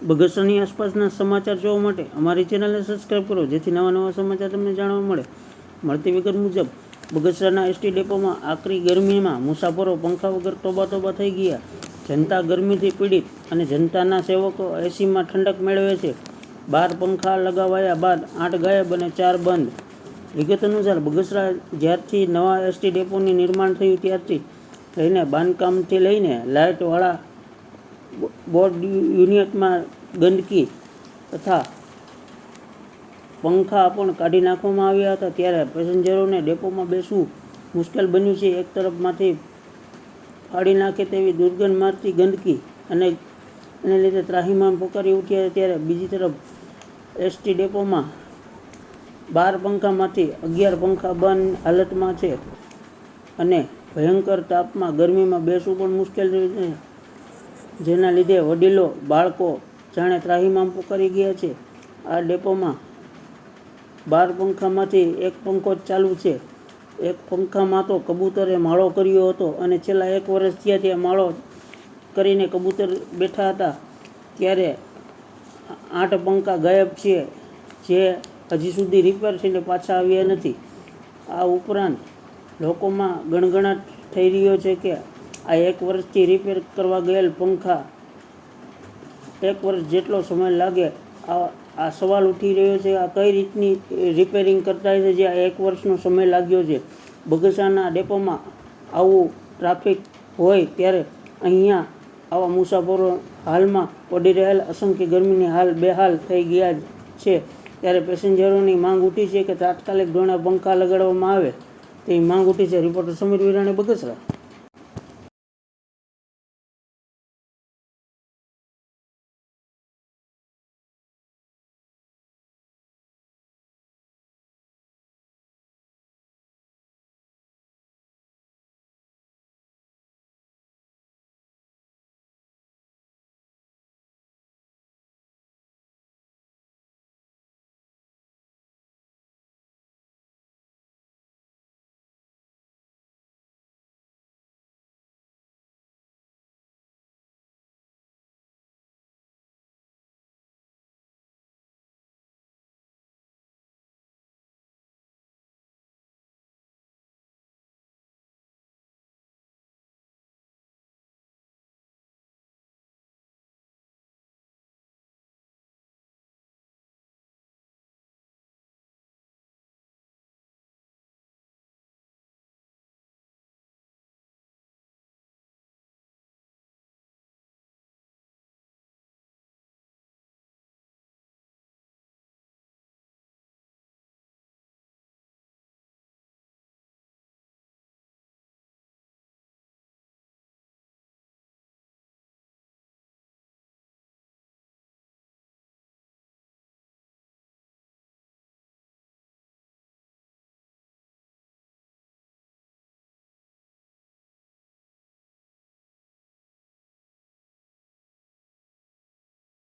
બગસરાની આસપાસના સમાચાર જોવા માટે અમારી ચેનલને સબસ્ક્રાઈબ કરો, જેથી નવા નવા સમાચાર તમને જાણવા મળે. મળતી વિગત મુજબ, બગસરાના એસટી ડેપોમાં આકરી ગરમીમાં મુસાફરો પંખા વગર તોબા તોબા થઈ ગયા. જનતા ગરમીથી પીડિત અને જનતાના સેવકો એસીમાં ઠંડક મેળવે છે. બાર પંખા લગાવાયા બાદ આઠ ગાયબ અને ચાર બંધ. વિગત અનુસાર, બગસરા જ્યારથી નવા એસટી ડેપોની નિર્માણ થયું ત્યારથી લઈને બાંધકામથી લઈને લાઇટવાળા બોર્ડ યુનિટમાં ગંદકી તથા પંખા પણ કાઢી નાખવામાં આવ્યા હતા. ત્યારે પેસેન્જરોને ડેપોમાં બેસવું મુશ્કેલ બન્યું છે. એક તરફમાંથી ફાડી નાખે તેવી દુર્ગંધ મારતી ગંદકી અને એને લીધે ત્રાહીમાન પોકારી ઉઠ્યા ત્યારે બીજી તરફ એસટી ડેપોમાં બાર પંખામાંથી અગિયાર પંખા બંધ હાલતમાં છે અને ભયંકર તાપમાં ગરમીમાં બેસવું પણ મુશ્કેલ છે. જેના લીધે વડીલો, બાળકો જાણે ત્રાહીમામ કરી ગયા છે. આ ડેપોમાં બાર પંખામાંથી એક પંખો જ ચાલુ છે. એક પંખામાં તો કબૂતરે માળો કર્યો હતો અને છેલ્લા એક વર્ષ થયા ત્યાં માળો કરીને કબૂતર બેઠા હતા. ત્યારે આઠ પંખા ગાયબ છે, જે હજી સુધી રિપેર થઈને પાછા આવ્યા નથી. આ ઉપરાંત લોકોમાં ગણગણાટ થઈ રહ્યો છે કે આ એક વર્ષથી રિપેર કરવા ગયેલ પંખા એક વર્ષ જેટલો સમય લાગે, આ આ સવાલ ઉઠી રહ્યો છે, આ કઈ રીતની રિપેરિંગ કરતા છે, જે આ એક વર્ષનો સમય લાગ્યો છે. બગસાના ડેપોમાં આવું ટ્રાફિક હોય ત્યારે અહીંયા આવા મુસાફરો હાલમાં પડી રહેલ અસંખ્ય ગરમીની હાલ બેહાલ થઈ ગયા છે. ત્યારે પેસેન્જરોની માંગ ઉઠી છે કે તાત્કાલિક ધોરણે પંખા લગાડવામાં આવે. તેવી માંગ ઉઠી છે. રિપોર્ટર સમીર વિરાણી, બગસરા.